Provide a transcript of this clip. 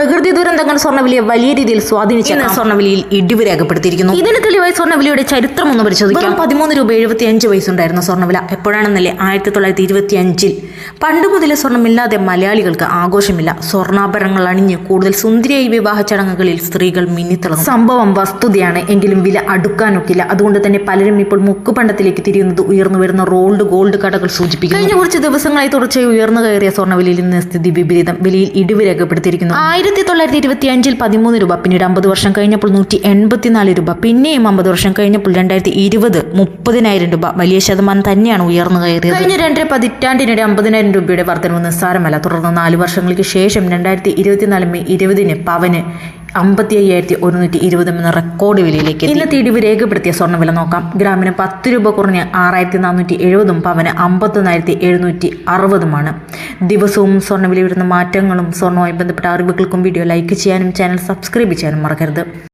പ്രകൃതി ദുരന്തങ്ങൾ സ്വർണവിലയെ വലിയ രീതിയിൽ സ്വാധീനിച്ച സ്വർണവിലയിൽ ഇടിവ് രേഖപ്പെടുത്തിയിരിക്കുന്നു. ഇതിന് തെളിവായി സ്വർണവിലയുടെ ചരിത്രം ഒന്ന് പരിശോധിക്കാം പതിമൂന്ന് രൂപ എഴുപത്തി അഞ്ച് വയസ്സുണ്ടായിരുന്ന സ്വർണവില എപ്പോഴാണെന്നല്ലേ ആയിരത്തി തൊള്ളായിരത്തി ഇരുപത്തി അഞ്ചിൽ പണ്ട് മുതലേ സ്വർണമില്ലാതെ മലയാളികൾക്ക് ആഘോഷമില്ല. സ്വർണാഭരണങ്ങൾ അണിഞ്ഞ് കൂടുതൽ സുന്ദരിയായി വിവാഹ ചടങ്ങുകളിൽ സ്ത്രീകൾ മിന്നിത്തിളങ്ങും സംഭവം വസ്തുതയാണ് എങ്കിലും വില അടുക്കാനൊക്കില്ല. അതുകൊണ്ട് തന്നെ പലരും ഇപ്പോൾ മുക്കുപണ്ടത്തിലേക്ക് തിരിയുന്നത് ഉയർന്നു വരുന്ന റോൾഡ് ഗോൾഡ് കടകൾ സൂചിപ്പിക്കുന്നു. കഴിഞ്ഞ കുറച്ച് ദിവസങ്ങളായി തുടർച്ചയായി ഉയർന്നു കയറിയ സ്വർണവിലയിൽ നിന്ന് സ്ഥിതി വിപരീതം. വിലയിൽ ഇടിവ് രേഖപ്പെടുത്തിയിരിക്കുന്നു. ആയിരത്തി തൊള്ളായിരത്തി ഇരുപത്തി അഞ്ചിൽ പതിമൂന്ന് രൂപ പിന്നീട് അമ്പത് വർഷം കഴിഞ്ഞപ്പോൾ നൂറ്റി എൺപത്തിനാല് രൂപ പിന്നെയും അമ്പത് വർഷം കഴിഞ്ഞപ്പോൾ രണ്ടായിരത്തി ഇരുപത് മുപ്പതിനായിരം രൂപ. വലിയ ശതമാനം തന്നെയാണ് ഉയർന്നു കയറിയത്. കഴിഞ്ഞ രണ്ടര പതിറ്റാണ്ടിനിടെ അമ്പതിനായിരം രൂപയുടെ വർധനവ് നിസ്സാരമല്ല. തുടർന്ന് നാല് വർഷങ്ങൾക്ക് ശേഷം രണ്ടായിരത്തി ഇരുപത്തിനാല് മെയ് ഇരുപതിന് പവന് അമ്പത്തി അയ്യായിരത്തി ഒരുന്നൂറ്റി ഇരുപത് എന്ന റെക്കോർഡ് വിലയിലേക്ക് ഇന്നത്തെ ഇടിവ് രേഖപ്പെടുത്തിയ സ്വർണവില നോക്കാം. ഗ്രാമിന് പത്ത് രൂപ കുറഞ്ഞ് ആറായിരത്തി നാനൂറ്റി എഴുപതും പവന് അമ്പത്തൊന്നായിരത്തി എഴുന്നൂറ്റി അറുപതുമാണ് ദിവസവും സ്വർണവില വരുന്ന മാറ്റങ്ങളും സ്വർണവുമായി ബന്ധപ്പെട്ട അറിവുകൾക്കും വീഡിയോ ലൈക്ക് ചെയ്യാനും ചാനൽ സബ്സ്ക്രൈബ് ചെയ്യാനും മറക്കരുത്.